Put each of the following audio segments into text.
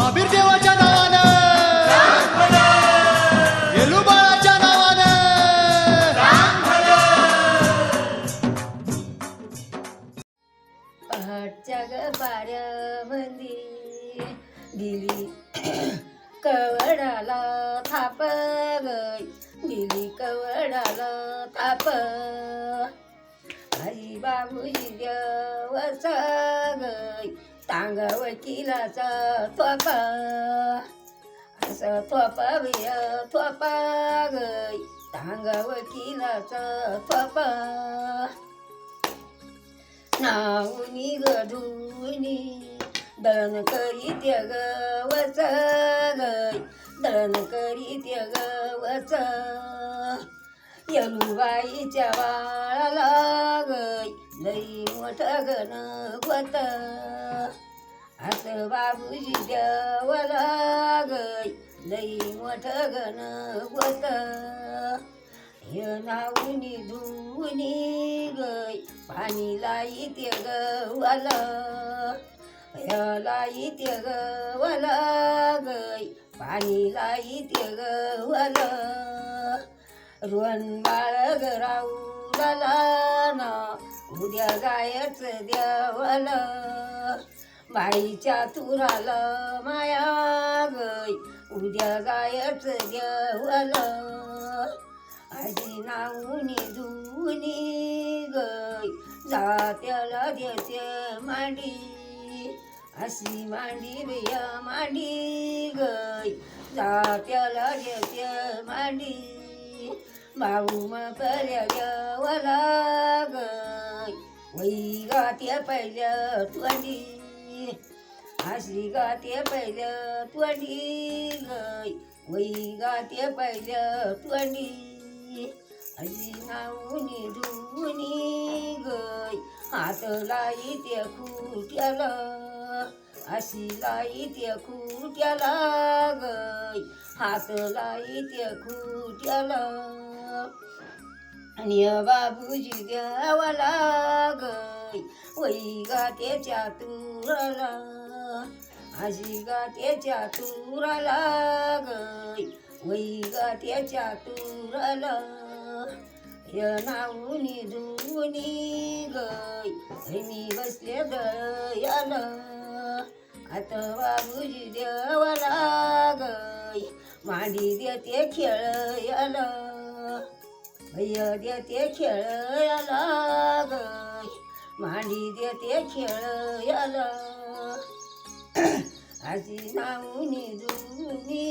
महावीर देवाच्या नावानं. बाळाच्या पहाटच्या ग पाऱ्यामंदी दिली कवडाला थाप गय कवडाला थाप. आई बाबूजी देवच तांग वकिलाचा थोप असं थोप बिय थोप गय तांग वकिलाचा थोप नाऊनी गढूनी दळण करी ग वच गय दळण करी ग वच. यलुबाईच्या बाळाला गय लई मोठ गण गोत असं बाबूजी जवळ गई लई मोठ गण गोत नावनी धुनी गई पाणी लाईते गवल. लाईते गवल गई पाणी लाईते गवल. रोन बाळ गराऊला ना उद्या गायच देवल. बाईच्या तुराला माया गय उद्या गायच देवल आजी नाऊनी धुनी गय जात्याला देते मांडी. अशी मांडी बिया मांडी गय जात्याला देते मांडी. भाऊ मग पर्या देवला गय वैगा त्या पहिल्या तोंडी. आशी गाते पहिल्या तोंडी गय वै गाते पहिल्या तोंडी अशी नाऊनी धुनी गय हात लाई ते खुट्याला. अशी लाई ते खुट्याला गय हात लाई ते खुट्याला. आणि बाबूजी देवाला गय वै गात्याच्या तुरला आजी गात्याच्या तुराला गय गा. त्याच्या तुराला य नाऊनी धुनी गय मी बसले दयाल आता बाबूजी देवाला गई मांडी देते खेळ भैया देते खेळायला गई मांडी देते खेळायला. आजी नाऊनी जुनी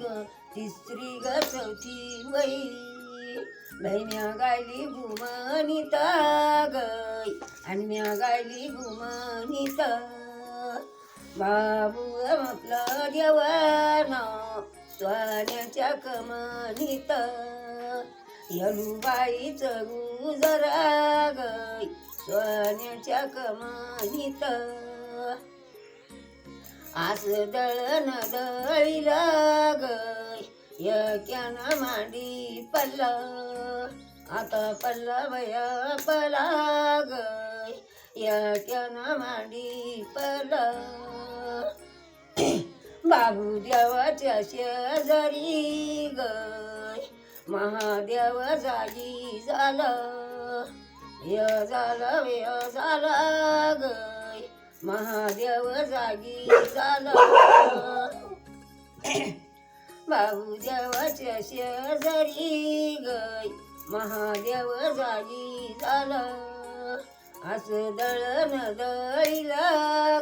ग तिसरी ग चौथी वै म्या गायली घुमनिता ग आणि म्या गायली घुमनिता बाबू म्हटलं देवाना सोन्याच्या कमनित यलुबाईच गुजरा गई स्वान्याच्या कमानीत आस दळण दळी गय यक्यान मांडी पल्ला. आता पल्ला बया पला गय मांडी पल्ला. बाबू देवाच्या शेजारी ग महादेव जागी झालं. य झालं य झालं ग. महादेव जागी झाला. बाबू देवाच्या शेजारी गय. महादेव जागी झाला. अस दळण दळीला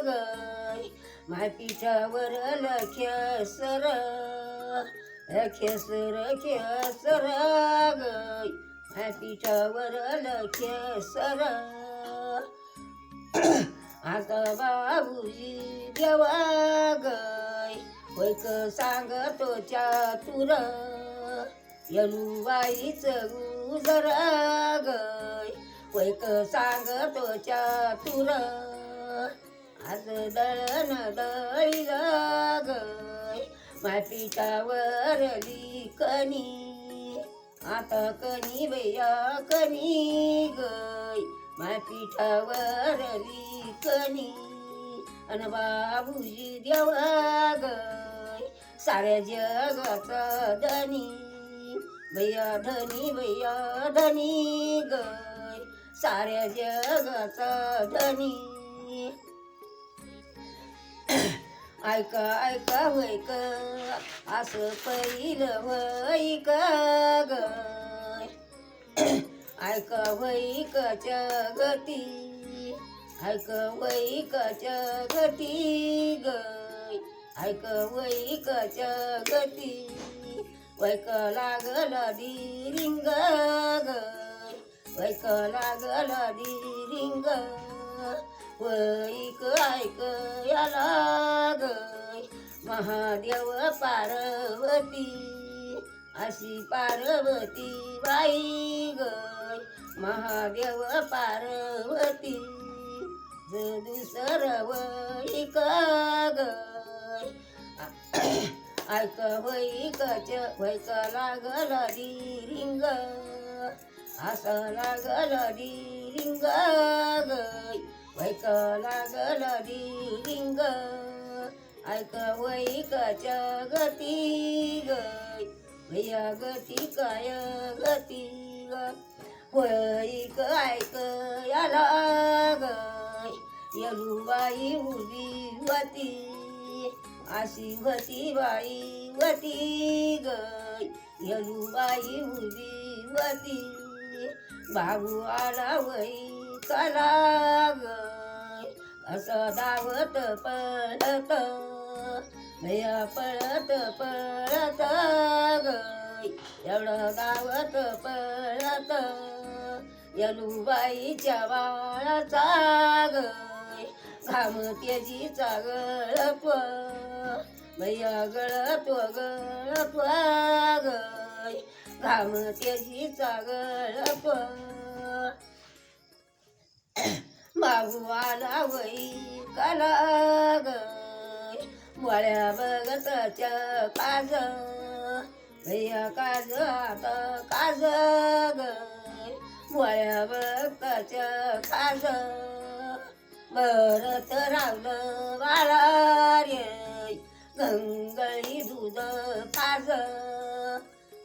गय. मातीच्या वर सर लख्य खेसर सर गय. मातीच्यावर लख्य सर आता बाबूजी देवा गय वैक सांगतो चातुर यलुबाईच गुजरा गय वैक सांगतो चातुर आज दळण दळी गय मातीच्या वरली कणी आता कणी बया कणी गय. मातीच्या लिखनी अन बाबूजी देवा ग साऱ्या जगाचा धनी. भैया धनी भैया धनी ग साऱ्या जगाचा धनी. ऐका ऐका होय क असं पहिलं होय ग ऐक वैक गती ऐक वैक गती गय ऐक वैक गती वैक लागल दी रिंग गय वैक लागल दी रिंग वैक ऐक याला गय महादेव पार्वती अशी पार्वती बाई गय महादेव पार्वती दुसर वैक ग ऐक वैकच वैक लागल दी रिंग असं लागल दी रिंग वैक लागल दी रिंग ऐक वैकच गती गय भैया गती काय गती ग. वैक ऐक याला गय यलुबाई उभी वती अशी वती बाई वती ग यलुबाई उभी वती बाबू आला वई कला गय असं दावत पळत भैया पळत पळत ग एवढं पळत यलुबाईच्या बाळाचा गय घाम तेजीचा गळप भैया गळप गळप घाम तेजीचा गळप बाबू आला वै काला गळ्या बळ्या बघतच्या काज काज आता काज गय बळ्या काज. भरत रावलं बाळा रे गंगळी दूध पाज.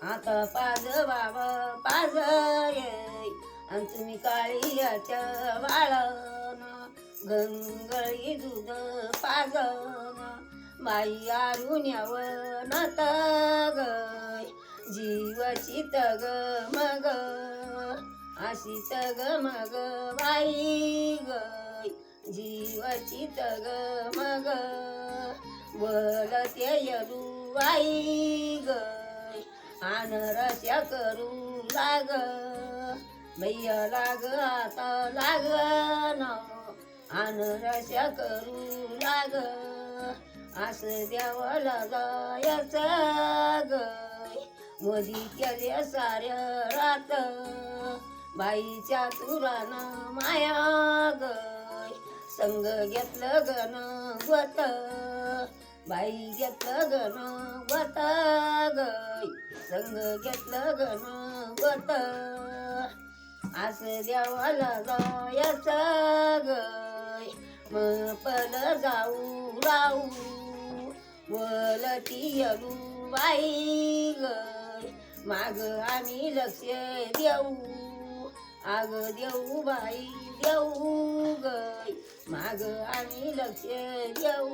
आता पाज बाबा पाज रे आणि तुम्ही काळीयाच्या बाळन गंगळी दूध पाज बाई आरुण्यावर नत ग जीवाची तग मग. अशी तग मग बाई ग. जीवाची तग मग. बोलते यरू बाई ग. आन करू लाग. भैया लाग आता लाग न. आनरस्या करू लाग. असं द्यावं लागायचं ग. मधी केल्या साऱ्या रात. बाईच्या तुरानं माया ग. संग घेतलं गण गत बाई घेतलं गण गत ग. संग घेतलं गण गत असं देवाला जायच ग. मग पल जाऊ राऊ बोलती यलू बाई ग. माग आम्ही लक्ष देऊ. आग देऊ बाई देऊ ग. माग आम्ही लक्ष देऊ.